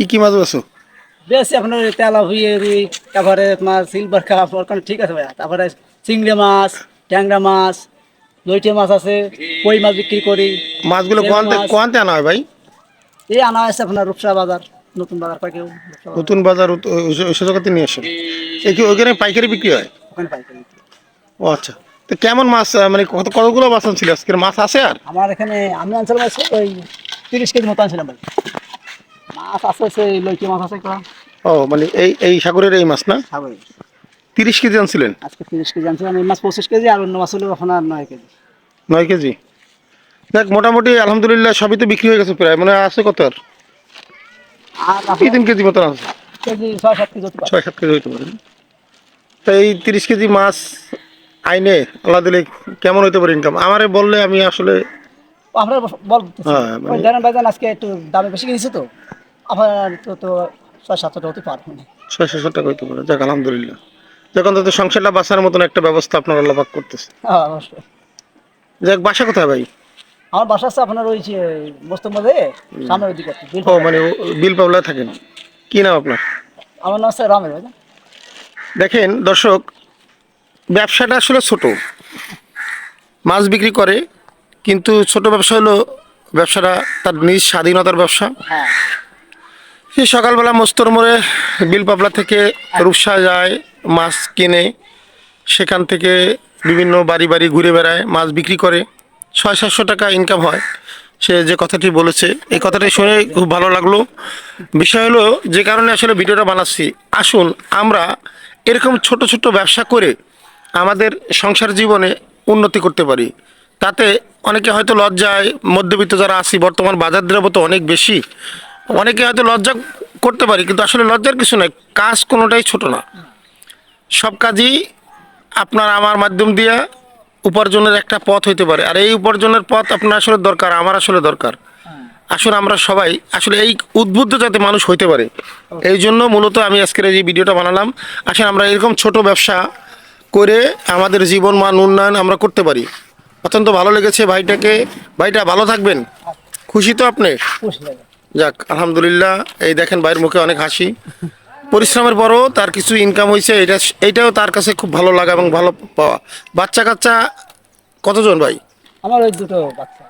কি কি মাছ আছো বেশি আপনার তেলা ভুইয়ে রুই তারপরে তোমার সিলভার কাপ ওরকম ঠিক আছে ভাইয়া? তারপরে চিংড়ি মাছ ট্যাংরা মাছ লইটে মাছ আছে কই মাছ বিক্রি করি মাছগুলো কোয়ান্তে। কোয়ান্তে আনা হয় ভাই? এই আনা আছে আপনার রূপসা বাজার নতুন বাজার পাই কেউ? রূপসা বাজার, নতুন বাজার ওই জায়গাতে নিয়ে আসেন? এই কি ওইখানে পাইকারি বিক্রি হয়? ওখানে পাইকারি ও আচ্ছা। তো কেমন মাছ মানে কত কতগুলো মাছ আনছিল আজকের? মাছ আছে আর? আমার এখানে আমি আনছিলাম ওই তিরিশ কেজি মতো আনছিলাম ভাই। আছে সেই লইটে মাছ আছে ও মানে এই এই সাগরের এই মাছ না? তিরিশ কেজি আনছিলেন? আজকে তিরিশ কেজি আনছিলাম এই মাছ পঁচিশ কেজি আর অন্য মাছ হলো এখন আর নয় কেজি। নয় কেজি? দেখ মোটামুটি আলহামদুলিল্লাহ সবই তো বিক্রি হয়ে গেছে প্রায় মানে আছে কত আর? আর তিন কেজি মতন আছে। কেজি ছয় সাত কেজি ছয় সাত কেজি হইতে পারে। তো এই তিরিশ কেজি মাছ আইনে আল্লাহ দিলে কেমন হইতে পারে ইনকাম আমারে বললে আমি আসলে আপনার বল হ্যাঁ, মানে- আজকে একটু দামে বেশি কিনেছে তো। আপনার তো তো ছয় সাতশো টাকা হতে পারব না ছয় সাতশো টাকা হইতে পারে। যাক আলহামদুলিল্লাহ। যখন তো সংসারটা বাঁচার মতন একটা ব্যবস্থা আপনার আল্লাহ পাক করতেছে হ্যাঁ অবশ্যই। যাক বাসা কোথায় ভাই? আমার বাসা আছে আপনার ওই যে মোস্তম মধ্যে সামনের দিকে বিল ও মানে বিল পাবলায় থাকেন। কি নাম আপনার? আমার নাম আছে রামের দেখেন দর্শক ব্যবসাটা আসলে ছোট। মাছ বিক্রি করে কিন্তু ছোট ব্যবসা হলো ব্যবসাটা তার নিজ স্বাধীনতার ব্যবসা। সে সকালবেলা মস্তর মোড়ে বিল পাবলা থেকে রূপসা যায়, মাছ কিনে, সেখান থেকে বিভিন্ন বাড়ি বাড়ি ঘুরে বেড়ায়, মাছ বিক্রি করে। ছয় সাতশো টাকা ইনকাম হয়। সে যে কথাটি বলেছে, এই কথাটি শুনে খুব ভালো লাগল। বিষয় হলো, যে কারণে আসলে ভিডিওটা বানাচ্ছি। আসুন, আমরা এরকম ছোট ছোট ব্যবসা করে আমাদের সংসার জীবনে উন্নতি করতে পারি। তাতে অনেকে হয়তো লজ্জায় মধ্যবিত্ত যারা আছি, বর্তমান বাজার দ্রব্য তো অনেক বেশি। অনেকে হয়তো লজ্জা করতে পারি, কিন্তু আসলে লজ্জার কিছু নয় কাজ কোনোটাই ছোট না। সব কাজই আপনার আমার মাধ্যম দিয়ে উপার্জনের একটা পথ হইতে পারে, আর এই উপার্জনের পথ আপনার আসলে দরকার, আমার আসলে দরকার। আসলে আমরা সবাই, আসলে এই উদ্বুদ্ধ যাতে মানুষ হইতে পারে। এই জন্য মূলত আমি আজকের এই ভিডিওটা বানালাম, আসলে আমরা এরকম ছোট ব্যবসা করে আমাদের জীবন মান উন্নয়ন আমরা করতে পারি। অত্যন্ত ভালো লেগেছে ভাইটাকে, ভাইটা ভালো থাকবেন। খুশি তো আপনি? যাক আলহামদুলিল্লাহ এই দেখেন ভাইয়ের মুখে অনেক হাসি। পরিশ্রমের পরও তার কিছু ইনকাম হয়েছে এটা এইটাও তার কাছে খুব ভালো লাগা এবং ভালো পাওয়া। বাচ্চা কাচ্চা কতজন ভাই? আমার ওই দুটো বাচ্চা।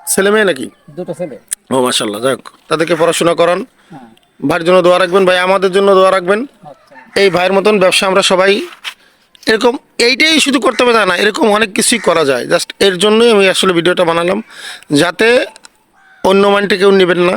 ছেলে মেয়ে নাকি? দুটো ছেলে। ও মাসাল্লাহ যাক তাদেরকে পড়াশোনা করান। হ্যাঁ। ভাইয়ের জন্য দোয়া রাখবেন ভাই আমাদের জন্য দোয়া রাখবেন। আচ্ছা। এই ভাইয়ের মতন ব্যবসা আমরা সবাই এরকম এইটাই শুধু করতে হবে তা না এরকম অনেক কিছুই করা যায়। জাস্ট এর জন্যই আমি আসলে ভিডিওটা বানালাম যাতে অন্য মানটি কেউ নেবেন না।